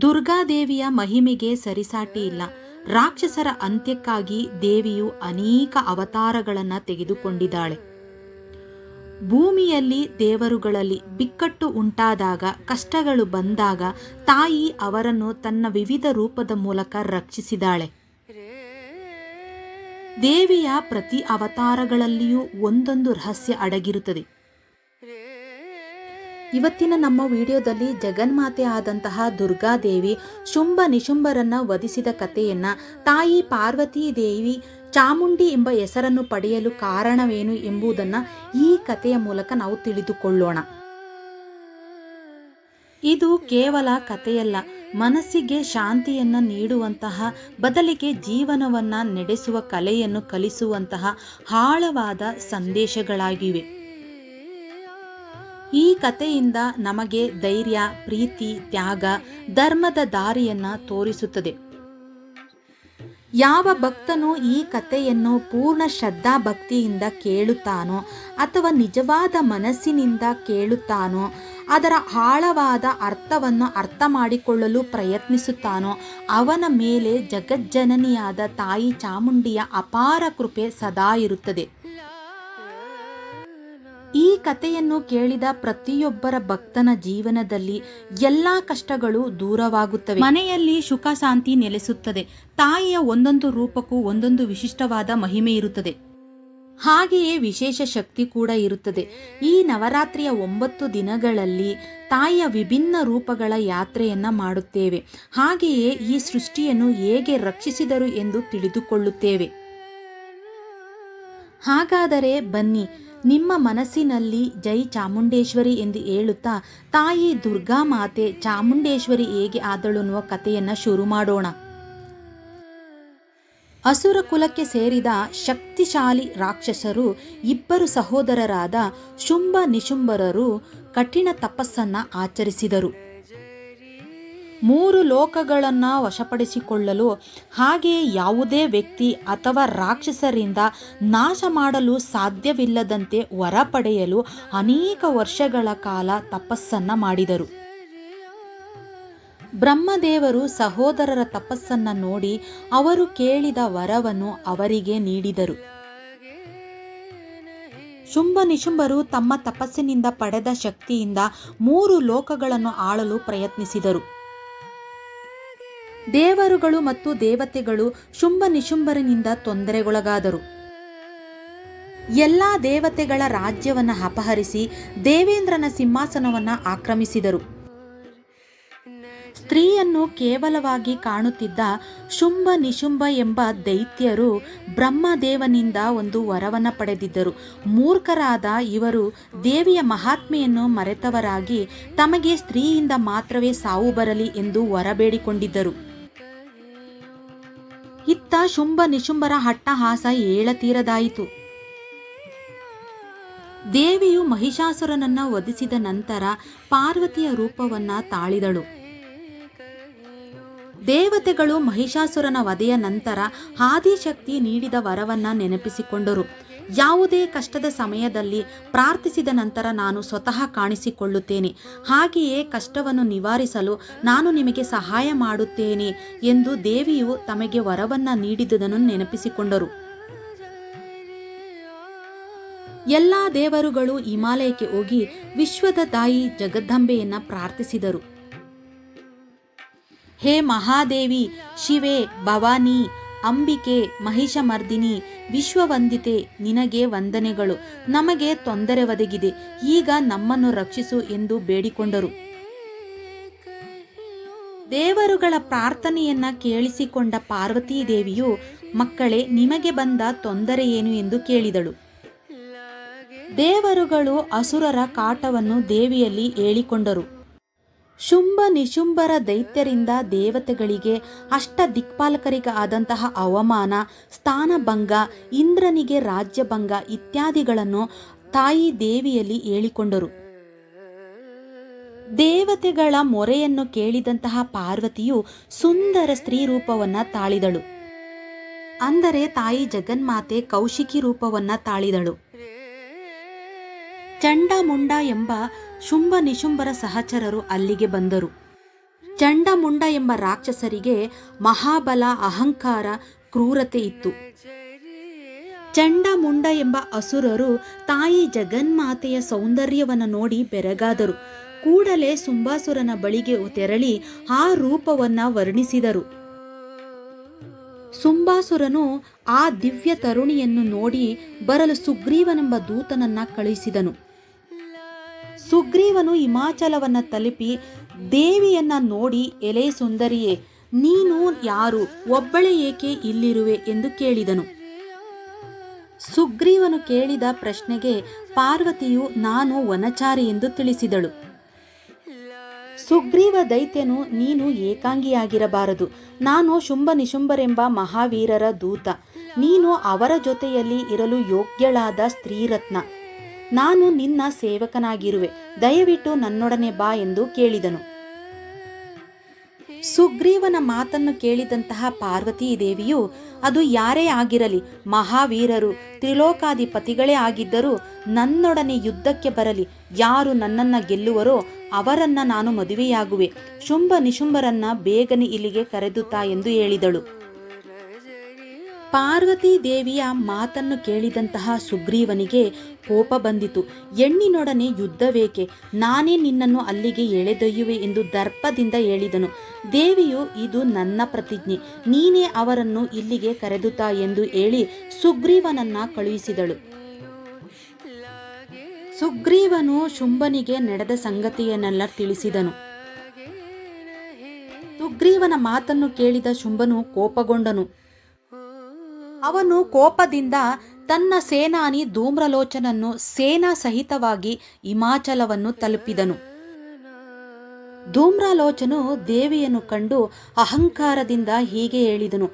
ದುರ್ಗಾದೇವಿಯ ಮಹಿಮೆಗೆ ಸರಿಸಾಟಿ ಇಲ್ಲ. ರಾಕ್ಷಸರ ಅಂತ್ಯಕ್ಕಾಗಿ ದೇವಿಯು ಅನೇಕ ಅವತಾರಗಳನ್ನು ತೆಗೆದುಕೊಂಡಿದ್ದಾಳೆ. ಭೂಮಿಯಲ್ಲಿ ದೇವರುಗಳಲ್ಲಿ ಬಿಕ್ಕಟ್ಟು ಉಂಟಾದಾಗ, ಕಷ್ಟಗಳು ಬಂದಾಗ ತಾಯಿ ಅವರನ್ನು ತನ್ನ ವಿವಿಧ ರೂಪದ ಮೂಲಕ ರಕ್ಷಿಸಿದಾಳೆ. ದೇವಿಯ ಪ್ರತಿ ಅವತಾರಗಳಲ್ಲಿಯೂ ಒಂದೊಂದು ರಹಸ್ಯ ಅಡಗಿರುತ್ತದೆ. ಇವತ್ತಿನ ನಮ್ಮ ವಿಡಿಯೋದಲ್ಲಿ ಜಗನ್ಮಾತೆ ಆದಂತಹ ದುರ್ಗಾದೇವಿ ಶುಂಭ ನಿಶುಂಭರನ್ನ ವಧಿಸಿದ ಕಥೆಯನ್ನ ತಾಯಿ ಪಾರ್ವತಿ ದೇವಿ ಚಾಮುಂಡಿ ಎಂಬ ಹೆಸರನ್ನು ಪಡೆಯಲು ಕಾರಣವೇನು ಎಂಬುದನ್ನು ಈ ಕಥೆಯ ಮೂಲಕ ನಾವು ತಿಳಿದುಕೊಳ್ಳೋಣ. ಇದು ಕೇವಲ ಕಥೆಯಲ್ಲ, ಮನಸ್ಸಿಗೆ ಶಾಂತಿಯನ್ನ ನೀಡುವಂತಹ, ಬದಲಿಗೆ ಜೀವನವನ್ನ ನಡೆಸುವ ಕಲೆಯನ್ನು ಕಲಿಸುವಂತಹ ಆಳವಾದ ಸಂದೇಶಗಳಾಗಿವೆ. ಈ ಕಥೆಯಿಂದ ನಮಗೆ ಧೈರ್ಯ, ಪ್ರೀತಿ, ತ್ಯಾಗ, ಧರ್ಮದ ದಾರಿಯನ್ನ ತೋರಿಸುತ್ತದೆ. ಯಾವ ಭಕ್ತನು ಈ ಕಥೆಯನ್ನು ಪೂರ್ಣ ಶ್ರದ್ಧಾ ಭಕ್ತಿಯಿಂದ ಕೇಳುತ್ತಾನೋ ಅಥವಾ ನಿಜವಾದ ಮನಸ್ಸಿನಿಂದ ಕೇಳುತ್ತಾನೋ, ಅದರ ಆಳವಾದ ಅರ್ಥವನ್ನು ಅರ್ಥ ಮಾಡಿಕೊಳ್ಳಲು ಪ್ರಯತ್ನಿಸುತ್ತಾನೋ, ಅವನ ಮೇಲೆ ಜಗಜ್ಜನನಿಯಾದ ತಾಯಿ ಚಾಮುಂಡಿಯ ಅಪಾರ ಕೃಪೆ ಸದಾ ಇರುತ್ತದೆ. ಈ ಕಥೆಯನ್ನು ಕೇಳಿದ ಪ್ರತಿಯೊಬ್ಬರ ಭಕ್ತನ ಜೀವನದಲ್ಲಿ ಎಲ್ಲಾ ಕಷ್ಟಗಳು ದೂರವಾಗುತ್ತವೆ. ಮನೆಯಲ್ಲಿ ಸುಖ ಶಾಂತಿ ನೆಲೆಸುತ್ತದೆ. ತಾಯಿಯ ಒಂದೊಂದು ರೂಪಕ್ಕೂ ಒಂದೊಂದು ವಿಶಿಷ್ಟವಾದ ಮಹಿಮೆ ಇರುತ್ತದೆ. ಹಾಗೆಯೇ ವಿಶೇಷ ಶಕ್ತಿ ಕೂಡ ಇರುತ್ತದೆ. ಈ ನವರಾತ್ರಿಯ ಒಂಬತ್ತು ದಿನಗಳಲ್ಲಿ ತಾಯಿಯ ವಿಭಿನ್ನ ರೂಪಗಳ ಯಾತ್ರೆಯನ್ನ ಮಾಡುತ್ತೇವೆ. ಹಾಗೆಯೇ ಈ ಸೃಷ್ಟಿಯನ್ನು ಹೇಗೆ ರಕ್ಷಿಸಿದರು ಎಂದು ತಿಳಿದುಕೊಳ್ಳುತ್ತೇವೆ. ಹಾಗಾದರೆ ಬನ್ನಿ ನಿಮ್ಮ ಮನಸ್ಸಿನಲ್ಲಿ ಜೈ ಚಾಮುಂಡೇಶ್ವರಿ ಎಂದು ಹೇಳುತ್ತಾ, ತಾಯಿ ದುರ್ಗಾ ಮಾತೆ ಚಾಮುಂಡೇಶ್ವರಿ ಹೇಗೆ ಆದಳು ಅನ್ನುವ ಕಥೆಯನ್ನು ಶುರು ಮಾಡೋಣ. ಅಸುರ ಕುಲಕ್ಕೆ ಸೇರಿದ ಶಕ್ತಿಶಾಲಿ ರಾಕ್ಷಸರು ಇಬ್ಬರು ಸಹೋದರರಾದ ಶುಂಭ ನಿಶುಂಬರರು ಕಠಿಣ ತಪಸ್ಸನ್ನ ಆಚರಿಸಿದರು. ಮೂರು ಲೋಕಗಳನ್ನು ವಶಪಡಿಸಿಕೊಳ್ಳಲು ಹಾಗೆಯೇ ಯಾವುದೇ ವ್ಯಕ್ತಿ ಅಥವಾ ರಾಕ್ಷಸರಿಂದ ನಾಶ ಮಾಡಲು ಸಾಧ್ಯವಿಲ್ಲದಂತೆ ವರ ಪಡೆಯಲು ಅನೇಕ ವರ್ಷಗಳ ಕಾಲ ತಪಸ್ಸನ್ನ ಮಾಡಿದರು. ಬ್ರಹ್ಮದೇವರು ಸಹೋದರರ ತಪಸ್ಸನ್ನ ನೋಡಿ ಅವರು ಕೇಳಿದ ವರವನ್ನು ಅವರಿಗೆ ನೀಡಿದರು. ಶುಂಭ ನಿಶುಂಭರು ತಮ್ಮ ತಪಸ್ಸಿನಿಂದ ಪಡೆದ ಶಕ್ತಿಯಿಂದ ಮೂರು ಲೋಕಗಳನ್ನು ಆಳಲು ಪ್ರಯತ್ನಿಸಿದರು. ದೇವರುಗಳು ಮತ್ತು ದೇವತೆಗಳು ಶುಂಭ ನಿಶುಂಭರನಿಂದ ತೊಂದರೆಗೊಳಗಾದರು. ಎಲ್ಲ ದೇವತೆಗಳ ರಾಜ್ಯವನ್ನು ಅಪಹರಿಸಿ ದೇವೇಂದ್ರನ ಸಿಂಹಾಸನವನ್ನು ಆಕ್ರಮಿಸಿದರು. ಸ್ತ್ರೀಯನ್ನು ಕೇವಲವಾಗಿ ಕಾಣುತ್ತಿದ್ದ ಶುಂಭ ನಿಶುಂಭ ಎಂಬ ದೈತ್ಯರು ಬ್ರಹ್ಮದೇವನಿಂದ ಒಂದು ವರವನ್ನು ಪಡೆದಿದ್ದರು. ಮೂರ್ಖರಾದ ಇವರು ದೇವಿಯ ಮಹಾತ್ಮೆಯನ್ನು ಮರೆತವರಾಗಿ ತಮಗೆ ಸ್ತ್ರೀಯಿಂದ ಮಾತ್ರವೇ ಸಾವು ಬರಲಿ ಎಂದು ವರಬೇಡಿಕೊಂಡಿದ್ದರು ಇತ್ತ ಶುಂಭ ನಿಶುಂಬರ ಹಟ್ಟಹಾಸ ಏಳತೀರದಾಯಿತು ದೇವಿಯು ಮಹಿಷಾಸುರನನ್ನ ವಧಿಸಿದ ನಂತರ ಪಾರ್ವತಿಯ ರೂಪವನ್ನ ತಾಳಿದಳು. ದೇವತೆಗಳು ಮಹಿಷಾಸುರನ ವಧೆಯ ನಂತರ ಆದಿಶಕ್ತಿ ನೀಡಿದ ವರವನ್ನ ನೆನಪಿಸಿಕೊಂಡರು. ಯಾವುದೇ ಕಷ್ಟದ ಸಮಯದಲ್ಲಿ ಪ್ರಾರ್ಥಿಸಿದ ನಂತರ ನಾನು ಸ್ವತಃ ಕಾಣಿಸಿಕೊಳ್ಳುತ್ತೇನೆ. ಹಾಗೆಯೇ ಕಷ್ಟವನ್ನು ನಿವಾರಿಸಲು ನಾನು ನಿಮಗೆ ಸಹಾಯ ಮಾಡುತ್ತೇನೆ ಎಂದು ದೇವಿಯು ತಮಗೆ ವರವನ್ನ ನೀಡಿದುದನ್ನು ನೆನಪಿಸಿಕೊಂಡರು. ಎಲ್ಲ ದೇವರುಗಳು ಹಿಮಾಲಯಕ್ಕೆ ಹೋಗಿ ವಿಶ್ವದ ತಾಯಿ ಜಗದಂಬೆಯನ್ನು ಪ್ರಾರ್ಥಿಸಿದರು. ಹೇ ಮಹಾದೇವಿ, ಶಿವೆ, ಭವಾನಿ ಅಂಬಿಕೆ, ಮಹಿಷಮರ್ದಿನಿ, ವಿಶ್ವವಂದಿತೆ ನಿನಗೆ ವಂದನೆಗಳು. ನಮಗೆ ತೊಂದರೆ ಒದಗಿದೆ. ಈಗ ನಮ್ಮನ್ನು ರಕ್ಷಿಸು ಎಂದು ಬೇಡಿಕೊಂಡರು. ದೇವರುಗಳ ಪ್ರಾರ್ಥನೆಯನ್ನ ಕೇಳಿಸಿಕೊಂಡ ಪಾರ್ವತೀ ದೇವಿಯು ಮಕ್ಕಳೇ, ನಿಮಗೆ ಬಂದ ತೊಂದರೆ ಏನು ಎಂದು ಕೇಳಿದಳು. ದೇವರುಗಳು ಅಸುರರ ಕಾಟವನ್ನು ದೇವಿಯಲ್ಲಿ ಹೇಳಿಕೊಂಡರು. ಶುಂಭ ನಿಶುಂಭರ ದೈತ್ಯರಿಂದ ದೇವತೆಗಳಿಗೆ ಅಷ್ಟ ದಿಕ್ಪಾಲಕರಿಗೆ ಆದಂತಹ ಅವಮಾನ, ಸ್ಥಾನಭಂಗ, ಇಂದ್ರನಿಗೆ ರಾಜ್ಯಭಂಗ ಇತ್ಯಾದಿಗಳನ್ನು ತಾಯಿ ದೇವಿಯಲ್ಲಿ ಹೇಳಿಕೊಂಡರು. ದೇವತೆಗಳ ಮೊರೆಯನ್ನು ಕೇಳಿದಂತಹ ಪಾರ್ವತಿಯು ಸುಂದರ ಸ್ತ್ರೀ ರೂಪವನ್ನ ತಾಳಿದಳು. ಅಂದರೆ ತಾಯಿ ಜಗನ್ಮಾತೆ ಕೌಶಿಕಿ ರೂಪವನ್ನ ತಾಳಿದಳು. ಚಂಡಮುಂಡ ಎಂಬ ಶುಂಭ ನಿಶುಂಭರ ಸಹಚರರು ಅಲ್ಲಿಗೆ ಬಂದರು. ಚಂಡಮುಂಡ ಎಂಬ ರಾಕ್ಷಸರಿಗೆ ಮಹಾಬಲ, ಅಹಂಕಾರ, ಕ್ರೂರತೆ ಇತ್ತು. ಚಂಡಮುಂಡ ಎಂಬ ಅಸುರರು ತಾಯಿ ಜಗನ್ಮಾತೆಯ ಸೌಂದರ್ಯವನ್ನು ನೋಡಿ ಬೆರಗಾದರು. ಕೂಡಲೇ ಸುಂಬಾಸುರನ ಬಳಿಗೆ ತೆರಳಿ ಆ ರೂಪವನ್ನ ವರ್ಣಿಸಿದರು. ಸುಂಬಾಸುರನು ಆ ದಿವ್ಯ ತರುಣಿಯನ್ನು ನೋಡಿ ಬರಲು ಸುಗ್ರೀವನೆಂಬ ದೂತನನ್ನ ಕಳುಹಿಸಿದನು. ಸುಗ್ರೀವನು ಹಿಮಾಚಲವನ್ನ ತಲುಪಿ ದೇವಿಯನ್ನ ನೋಡಿ, ಎಲೆ ಸುಂದರಿಯೇ, ನೀನು ಯಾರು? ಒಬ್ಬಳೇ ಏಕೆ ಇಲ್ಲಿರುವೆ? ಎಂದು ಕೇಳಿದನು. ಸುಗ್ರೀವನು ಕೇಳಿದ ಪ್ರಶ್ನೆಗೆ ಪಾರ್ವತಿಯು, ನಾನು ವನಚಾರಿ ಎಂದು ತಿಳಿಸಿದಳು. ಸುಗ್ರೀವ ದೈತ್ಯನು, ನೀನು ಏಕಾಂಗಿಯಾಗಿರಬಾರದು. ನಾನು ಶುಂಭ ನಿಶುಂಭರೆಂಬ ಮಹಾವೀರರ ದೂತ. ನೀನು ಅವರ ಜೊತೆಯಲ್ಲಿ ಇರಲು ಯೋಗ್ಯಳಾದ ಸ್ತ್ರೀರತ್ನ. ನಾನು ನಿನ್ನ ಸೇವಕನಾಗಿರುವೆ. ದಯವಿಟ್ಟು ನನ್ನೊಡನೆ ಬಾ ಎಂದು ಕೇಳಿದನು. ಸುಗ್ರೀವನ ಮಾತನ್ನು ಕೇಳಿದಂತಹ ಪಾರ್ವತೀ ದೇವಿಯು, ಅದು ಯಾರೇ ಆಗಿರಲಿ, ಮಹಾವೀರರು, ತ್ರಿಲೋಕಾಧಿಪತಿಗಳೇ ಆಗಿದ್ದರೂ ನನ್ನೊಡನೆ ಯುದ್ಧಕ್ಕೆ ಬರಲಿ, ಯಾರು ನನ್ನನ್ನು ಗೆಲ್ಲುವರೋ ಅವರನ್ನು ನಾನು ಮದುವೆಯಾಗುವೆ. ಶುಂಭ ನಿಶುಂಭರನ್ನ ಬೇಗನೆ ಇಲ್ಲಿಗೆ ಕರೆದುತ್ತಾ ಎಂದು ಹೇಳಿದಳು. ಪಾರ್ವತಿ ದೇವಿಯ ಮಾತನ್ನು ಕೇಳಿದಂತಹ ಸುಗ್ರೀವನಿಗೆ ಕೋಪ ಬಂದಿತು. ಹೆಣ್ಣಿನೊಡನೆ ಯುದ್ಧವೇಕೆ? ನಾನೇ ನಿನ್ನನ್ನು ಅಲ್ಲಿಗೆ ಎಳೆದೊಯ್ಯುವೆ ಎಂದು ದರ್ಪದಿಂದ ಹೇಳಿದನು. ದೇವಿಯು, ಇದು ನನ್ನ ಪ್ರತಿಜ್ಞೆ. ನೀನೇ ಅವರನ್ನು ಇಲ್ಲಿಗೆ ಕರೆದುತ್ತಾ ಎಂದು ಹೇಳಿ ಸುಗ್ರೀವನನ್ನ ಕಳುಹಿಸಿದಳು. ಸುಗ್ರೀವನು ಶುಂಭನಿಗೆ ನಡೆದ ಸಂಗತಿಯನ್ನೆಲ್ಲ ತಿಳಿಸಿದನು. ಸುಗ್ರೀವನ ಮಾತನ್ನು ಕೇಳಿದ ಶುಂಭನು ಕೋಪಗೊಂಡನು. ಅವನು ಕೋಪದಿಂದ ತನ್ನ ಸೇನಾನಿ ಧೂಮ್ರಲೋಚನನ್ನು ಸೇನಾ ಸಹಿತವಾಗಿ ಹಿಮಾಚಲವನ್ನು ತಲುಪಿದನು. ಧೂಮ್ರಲೋಚನು ದೇವಿಯನ್ನು ಕಂಡು ಅಹಂಕಾರದಿಂದ ಹೀಗೆ ಹೇಳಿದನು,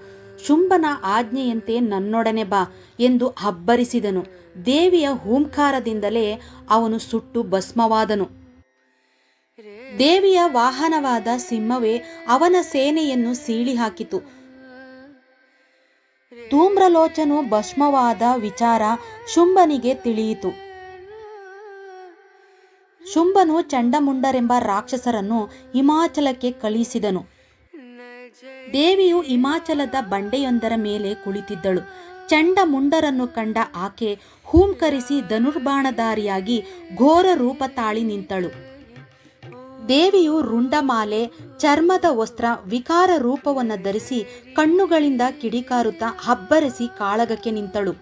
ಶುಂಭನ ಆಜ್ಞೆಯಂತೆ ನನ್ನೊಡನೆ ಬಾ ಎಂದು ಅಬ್ಬರಿಸಿದನು. ದೇವಿಯ ಹೂಂಕಾರದಿಂದಲೇ ಅವನು ಸುಟ್ಟು ಭಸ್ಮವಾದನು. ದೇವಿಯ ವಾಹನವಾದ ಸಿಂಹವೇ ಅವನ ಸೇನೆಯನ್ನು ಸೀಳಿ ಹಾಕಿತು ಧೂಮ್ರಲೋಚನು ಭಸ್ಮವಾದ ವಿಚಾರ ಶುಂಭನಿಗೆ ತಿಳಿಯಿತು. ಶುಂಭನು ಚಂಡಮುಂಡರೆಂಬ ರಾಕ್ಷಸರನ್ನು ಹಿಮಾಚಲಕ್ಕೆ ಕಳಿಸಿದನು. ದೇವಿಯು ಹಿಮಾಚಲದ ಬಂಡೆಯೊಂದರ ಮೇಲೆ ಕುಳಿತಿದ್ದಳು. ಚಂಡಮುಂಡರನ್ನು ಕಂಡ ಆಕೆ ಹೂಂಕರಿಸಿ ಧನುರ್ಬಾಣಧಾರಿಯಾಗಿ ಘೋರ ರೂಪ ತಾಳಿ ನಿಂತಳು. ದೇವಿಯು ರುಂಡಮಾಲೆ, ಚರ್ಮದ ವಸ್ತ್ರ, ವಿಕಾರ ರೂಪವನ್ನು ಧರಿಸಿ ಕಣ್ಣುಗಳಿಂದ ಕಿಡಿಕಾರುತ್ತಾ ಹಬ್ಬರಿಸಿ ಕಾಳಗಕ್ಕೆ ನಿಂತಳು.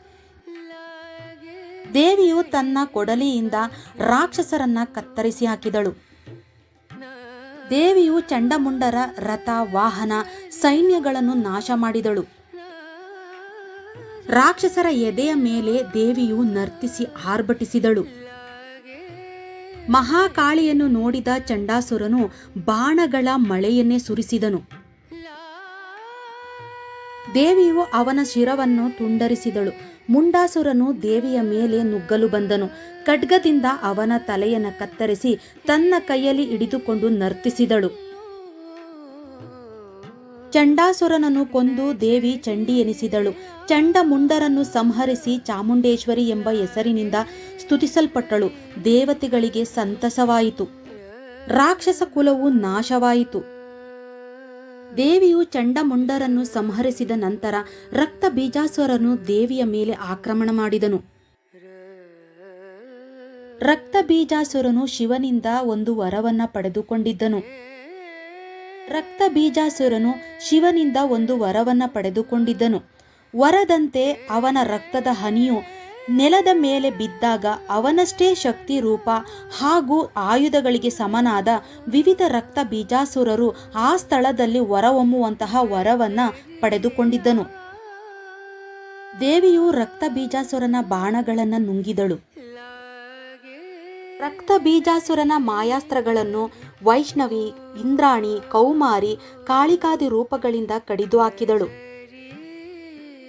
ದೇವಿಯು ತನ್ನ ಕೊಡಲಿಯಿಂದ ರಾಕ್ಷಸರನ್ನ ಕತ್ತರಿಸಿ ಹಾಕಿದಳು. ದೇವಿಯು ಚಂಡಮುಂಡರ ರಥ, ವಾಹನ, ಸೈನ್ಯಗಳನ್ನು ನಾಶ ಮಾಡಿದಳು. ರಾಕ್ಷಸರ ಎದೆಯ ಮೇಲೆ ದೇವಿಯು ನರ್ತಿಸಿ ಆರ್ಭಟಿಸಿದಳು. ಮಹಾಕಾಳಿಯನ್ನು ನೋಡಿದ ಚಂಡಾಸುರನು ಬಾಣಗಳ ಮಳೆಯನ್ನೇ ಸುರಿಸಿದನು. ದೇವಿಯು ಅವನ ಶಿರವನ್ನು ತುಂಡರಿಸಿದಳು. ಮುಂಡಾಸುರನು ದೇವಿಯ ಮೇಲೆ ನುಗ್ಗಲು ಬಂದನು. ಖಡ್ಗದಿಂದ ಅವನ ತಲೆಯನ್ನು ಕತ್ತರಿಸಿ ತನ್ನ ಕೈಯಲ್ಲಿ ಹಿಡಿದುಕೊಂಡು ನರ್ತಿಸಿದಳು. ಚಂಡಾಸುರನನ್ನು ಕೊಂದು ದೇವಿ ಚಂಡಿ ಎನಿಸಿದಳು. ಚಂಡಮುಂಡರನ್ನು ಸಂಹರಿಸಿ ಚಾಮುಂಡೇಶ್ವರಿ ಎಂಬ ಹೆಸರಿನಿಂದ ಸ್ತುತಿಸಲ್ಪಟ್ಟಳು. ದೇವತೆಗಳಿಗೆ ಸಂತಸವಾಯಿತು. ರಾಕ್ಷಸ ಕುಲವು ನಾಶವಾಯಿತು. ದೇವಿಯು ಚಂಡಮುಂಡರನ್ನು ಸಂಹರಿಸಿದ ನಂತರ ರಕ್ತ ಬೀಜಾಸುರನು ದೇವಿಯ ಮೇಲೆ ಆಕ್ರಮಣ ಮಾಡಿದನು. ರಕ್ತ ಬೀಜಾಸುರನು ಶಿವನಿಂದ ಒಂದು ವರವನ್ನ ಪಡೆದುಕೊಂಡಿದ್ದನು. ರಕ್ತ ಬೀಜಾಸುರನು ಶಿವನಿಂದ ಒಂದು ವರವನ್ನ ಪಡೆದುಕೊಂಡಿದ್ದನು. ವರದಂತೆ ಅವನ ರಕ್ತದ ಹನಿಯು ನೆಲದ ಮೇಲೆ ಬಿದ್ದಾಗ ಅವನಷ್ಟೇ ಶಕ್ತಿ ರೂಪ ಹಾಗೂ ಆಯುಧಗಳಿಗೆ ಸಮನಾದ ವಿವಿಧ ರಕ್ತ ಬೀಜಾಸುರರು ಆ ಸ್ಥಳದಲ್ಲಿ ಹೊರಹೊಮ್ಮುವಂತಹ ವರವನ್ನ ಪಡೆದುಕೊಂಡಿದ್ದನು. ದೇವಿಯು ರಕ್ತ ಬೀಜಾಸುರನ ಬಾಣಗಳನ್ನು ನುಂಗಿದಳು. ರಕ್ತ ಬೀಜಾಸುರನ ಮಾಯಾಸ್ತ್ರಗಳನ್ನು ವೈಷ್ಣವಿ, ಇಂದ್ರಾಣಿ, ಕೌಮಾರಿ, ಕಾಳಿಕಾದಿ ರೂಪಗಳಿಂದ ಕಡಿದು ಹಾಕಿದಳು.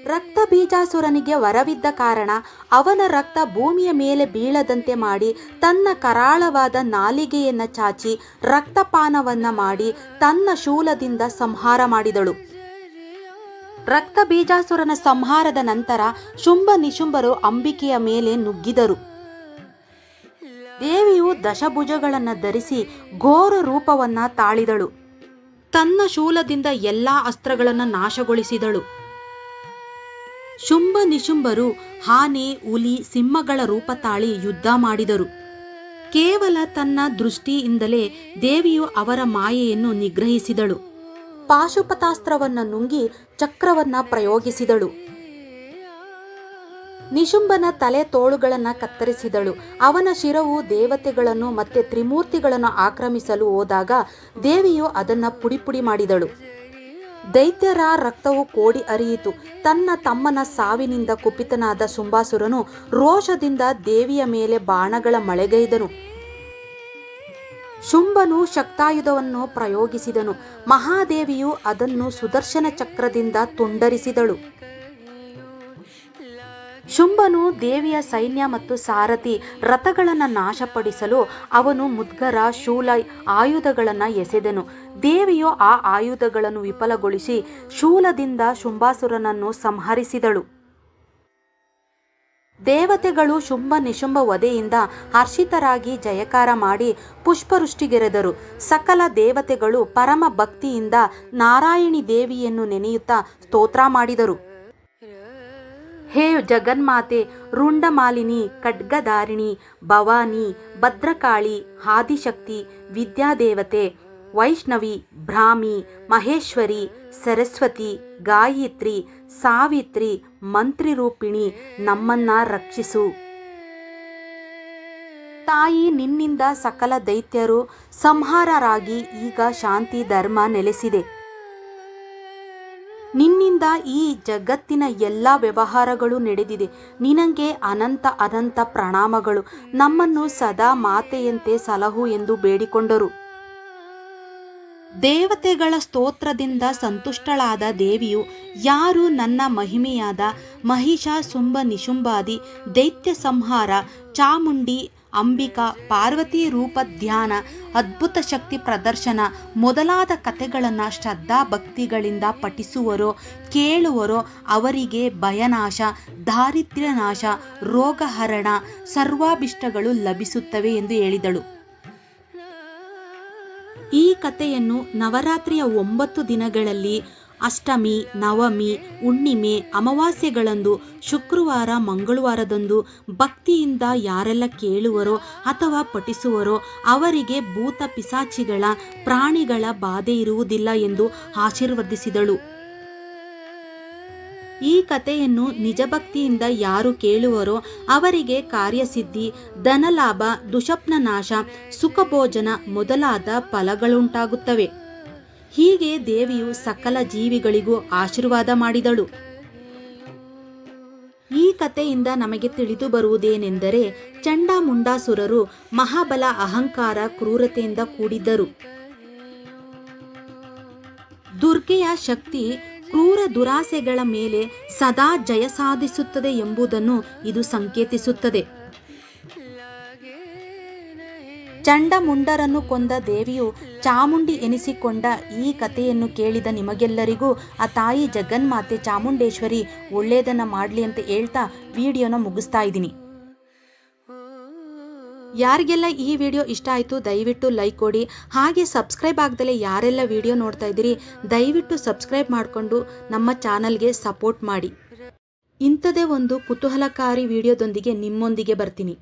ರಕ್ತ ಬೀಜಾಸುರನಿಗೆ ವರವಿದ್ದ ಕಾರಣ ಅವನ ರಕ್ತ ಭೂಮಿಯ ಮೇಲೆ ಬೀಳದಂತೆ ಮಾಡಿ ತನ್ನ ಕರಾಳವಾದ ನಾಲಿಗೆಯನ್ನ ಚಾಚಿ ರಕ್ತಪಾನವನ್ನ ಮಾಡಿ ತನ್ನ ಶೂಲದಿಂದ ಸಂಹಾರ ಮಾಡಿದಳು. ರಕ್ತ ಬೀಜಾಸುರನ ಸಂಹಾರದ ನಂತರ ಶುಂಭ ನಿಶುಂಭರು ಅಂಬಿಕೆಯ ಮೇಲೆ ನುಗ್ಗಿದರು. ದೇವಿಯು ದಶಭುಜಗಳನ್ನು ಧರಿಸಿ ಘೋರ ರೂಪವನ್ನ ತಾಳಿದಳು. ತನ್ನ ಶೂಲದಿಂದ ಎಲ್ಲಾ ಅಸ್ತ್ರಗಳನ್ನು ನಾಶಗೊಳಿಸಿದಳು. ಶುಂಭ ನಿಶುಂಭರು ಹಾನೆ, ಹುಲಿ, ಸಿಂಹಗಳ ರೂಪ ತಾಳಿ ಯುದ್ಧ ಮಾಡಿದರು. ಕೇವಲ ತನ್ನ ದೃಷ್ಟಿಯಿಂದಲೇ ದೇವಿಯು ಅವರ ಮಾಯೆಯನ್ನು ನಿಗ್ರಹಿಸಿದಳು. ಪಾಶುಪತಾಸ್ತ್ರವನ್ನ ನುಂಗಿ ಚಕ್ರವನ್ನ ಪ್ರಯೋಗಿಸಿದಳು. ನಿಶುಂಬನ ತಲೆ ತೋಳುಗಳನ್ನು ಕತ್ತರಿಸಿದಳು. ಅವನ ಶಿರವು ದೇವತೆಗಳನ್ನು ಮತ್ತೆ ತ್ರಿಮೂರ್ತಿಗಳನ್ನು ಆಕ್ರಮಿಸಲು ಹೋದಾಗ ದೇವಿಯು ಅದನ್ನು ಪುಡಿಪುಡಿ ಮಾಡಿದಳು. ದೈತ್ಯರ ರಕ್ತವು ಕೋಡಿ ಅರಿಯಿತು. ತನ್ನ ತಮ್ಮನ ಸಾವಿನಿಂದ ಕುಪಿತನಾದ ಶುಂಭಾಸುರನು ರೋಷದಿಂದ ದೇವಿಯ ಮೇಲೆ ಬಾಣಗಳ ಮಳೆಗೈದನು. ಶುಂಭನು ಶಕ್ತಾಯುಧವನ್ನು ಪ್ರಯೋಗಿಸಿದನು. ಮಹಾದೇವಿಯು ಅದನ್ನು ಸುದರ್ಶನ ಚಕ್ರದಿಂದ ತುಂಡರಿಸಿದಳು. ಶುಂಭನು ದೇವಿಯ ಸೈನ್ಯ ಮತ್ತು ಸಾರಥಿ ರಥಗಳನ್ನು ನಾಶಪಡಿಸಲು ಅವನು ಮುದ್ಗರ, ಶೂಲ ಆಯುಧಗಳನ್ನು ಎಸೆದನು. ದೇವಿಯು ಆ ಆಯುಧಗಳನ್ನು ವಿಫಲಗೊಳಿಸಿ ಶೂಲದಿಂದ ಶುಂಭಾಸುರನನ್ನು ಸಂಹರಿಸಿದಳು. ದೇವತೆಗಳು ಶುಂಭ ನಿಶುಂಭ ವಧೆಯಿಂದ ಹರ್ಷಿತರಾಗಿ ಜಯಕಾರ ಮಾಡಿ ಪುಷ್ಪವೃಷ್ಟಿಗೆರೆದರು. ಸಕಲ ದೇವತೆಗಳು ಪರಮ ಭಕ್ತಿಯಿಂದ ನಾರಾಯಣಿ ದೇವಿಯನ್ನು ನೆನೆಯುತ್ತಾ ಸ್ತೋತ್ರ ಮಾಡಿದರು. ಹೇ ಜಗನ್ಮಾತೆ, ರುಂಡಮಾಲಿನಿ, ಖಡ್ಗಧಾರಿಣಿ, ಭವಾನಿ, ಭದ್ರಕಾಳಿ, ಆದಿಶಕ್ತಿ, ವಿದ್ಯಾದೇವತೆ, ವೈಷ್ಣವಿ ಭ್ರಾಮಿ ಮಹೇಶ್ವರಿ, ಸರಸ್ವತಿ, ಗಾಯತ್ರಿ, ಸಾವಿತ್ರಿ, ಮಂತ್ರಿರೂಪಿಣಿ, ನಮ್ಮನ್ನ ರಕ್ಷಿಸು. ತಾಯಿ ನಿನ್ನಿಂದ ಸಕಲ ದೈತ್ಯರು ಸಂಹಾರರಾಗಿ ಈಗ ಶಾಂತಿ ಧರ್ಮ ನೆಲೆಸಿದೆ. ನಿನ್ನಿಂದ ಈ ಜಗತ್ತಿನ ಎಲ್ಲ ವ್ಯವಹಾರಗಳು ನಡೆದಿದೆ. ನಿನಗೆ ಅನಂತ ಅನಂತ ಪ್ರಣಾಮಗಳು. ನಮ್ಮನ್ನು ಸದಾ ಮಾತೆಯಂತೆ ಸಲಹು ಎಂದು ಬೇಡಿಕೊಂಡರು. ದೇವತೆಗಳ ಸ್ತೋತ್ರದಿಂದ ಸಂತುಷ್ಟಳಾದ ದೇವಿಯು ಯಾರು ನನ್ನ ಮಹಿಮೆಯಾದ ಮಹಿಷಾ ಸುಂಬ ನಿಶುಂಬಾದಿ ದೈತ್ಯ ಸಂಹಾರ ಚಾಮುಂಡಿ ಅಂಬಿಕಾ ಪಾರ್ವತಿ ರೂಪ ಧ್ಯಾನ, ಅದ್ಭುತ ಶಕ್ತಿ ಪ್ರದರ್ಶನ ಮೊದಲಾದ ಕಥೆಗಳನ್ನು ಶ್ರದ್ಧಾ ಭಕ್ತಿಗಳಿಂದ ಪಠಿಸುವರೋ, ಕೇಳುವರೋ ಅವರಿಗೆ ಭಯನಾಶ, ದಾರಿದ್ರ್ಯ ನಾಶ ರೋಗಹರಣ ಸರ್ವಾಭಿಷ್ಟಗಳು ಲಭಿಸುತ್ತವೆ ಎಂದು ಹೇಳಿದಳು. ಈ ಕಥೆಯನ್ನು ನವರಾತ್ರಿಯ ಒಂಬತ್ತು ದಿನಗಳಲ್ಲಿ ಅಷ್ಟಮಿ, ನವಮಿ, ಹುಣ್ಣಿಮೆ ಅಮಾವಾಸ್ಯೆಗಳಂದು ಶುಕ್ರವಾರ, ಮಂಗಳವಾರದಂದು ಭಕ್ತಿಯಿಂದ ಯಾರೆಲ್ಲ ಕೇಳುವರೋ ಅಥವಾ ಪಠಿಸುವರೋ ಅವರಿಗೆ ಭೂತ ಪಿಸಾಚಿಗಳ ಪ್ರಾಣಿಗಳ ಬಾಧೆ ಇರುವುದಿಲ್ಲ ಎಂದು ಆಶೀರ್ವದಿಸಿದಳು. ಈ ಕಥೆಯನ್ನು ನಿಜಭಕ್ತಿಯಿಂದ ಯಾರು ಕೇಳುವರೋ ಅವರಿಗೆ ಕಾರ್ಯಸಿದ್ಧಿ, ಧನಲಾಭ, ದುಷಪ್ನ ನಾಶ, ಸುಖಭೋಜನ ಮೊದಲಾದ ಫಲಗಳುಂಟಾಗುತ್ತವೆ. ಹೀಗೆ ದೇವಿಯು ಸಕಲ ಜೀವಿಗಳಿಗೂ ಆಶೀರ್ವಾದ ಮಾಡಿದಳು. ಈ ಕಥೆಯಿಂದ ನಮಗೆ ತಿಳಿದು ಬರುವುದೇನೆಂದರೆ ಚಂಡಮುಂಡಾಸುರರು ಮಹಾಬಲ ಅಹಂಕಾರ ಕ್ರೂರತೆಯಿಂದ ಕೂಡಿದ್ದರು. ದುರ್ಗೆಯ ಶಕ್ತಿ ಕ್ರೂರ ದುರಾಸೆಗಳ ಮೇಲೆ ಸದಾ ಜಯ ಸಾಧಿಸುತ್ತದೆ ಎಂಬುದನ್ನು ಇದು ಸಂಕೇತಿಸುತ್ತದೆ. ಚಂಡಮುಂಡರನ್ನು ಕೊಂದ ದೇವಿಯು ಚಾಮುಂಡಿ ಎನಿಸಿಕೊಂಡ ಈ ಕಥೆಯನ್ನು ಕೇಳಿದ ನಿಮಗೆಲ್ಲರಿಗೂ, ಆ ತಾಯಿ ಜಗನ್ಮಾತೆ ಚಾಮುಂಡೇಶ್ವರಿ ಒಳ್ಳೆಯದನ್ನ ಮಾಡಲಿ ಅಂತ ಹೇಳ್ತಾ ವಿಡಿಯೋನ ಮುಗಿಸ್ತಾ ಇದ್ದೀನಿ. ಯಾರಿಗೆಲ್ಲ ಈ ವಿಡಿಯೋ ಇಷ್ಟ ಆಯಿತು ದಯವಿಟ್ಟು ಲೈಕ್ ಕೊಡಿ. ಹಾಗೆ ಸಬ್ಸ್ಕ್ರೈಬ್ ಆಗ್ದಲೇ ಯಾರೆಲ್ಲ ವಿಡಿಯೋ ನೋಡ್ತಾ ಇದ್ದೀರಿ, ದಯವಿಟ್ಟು ಸಬ್ಸ್ಕ್ರೈಬ್ ಮಾಡಿಕೊಂಡು ನಮ್ಮ ಚಾನಲ್ಗೆ ಸಪೋರ್ಟ್ ಮಾಡಿ. ಇಂಥದೇ ಒಂದು ಕುತೂಹಲಕಾರಿ ವಿಡಿಯೋದೊಂದಿಗೆ ನಿಮ್ಮೊಂದಿಗೆ ಬರ್ತೀನಿ.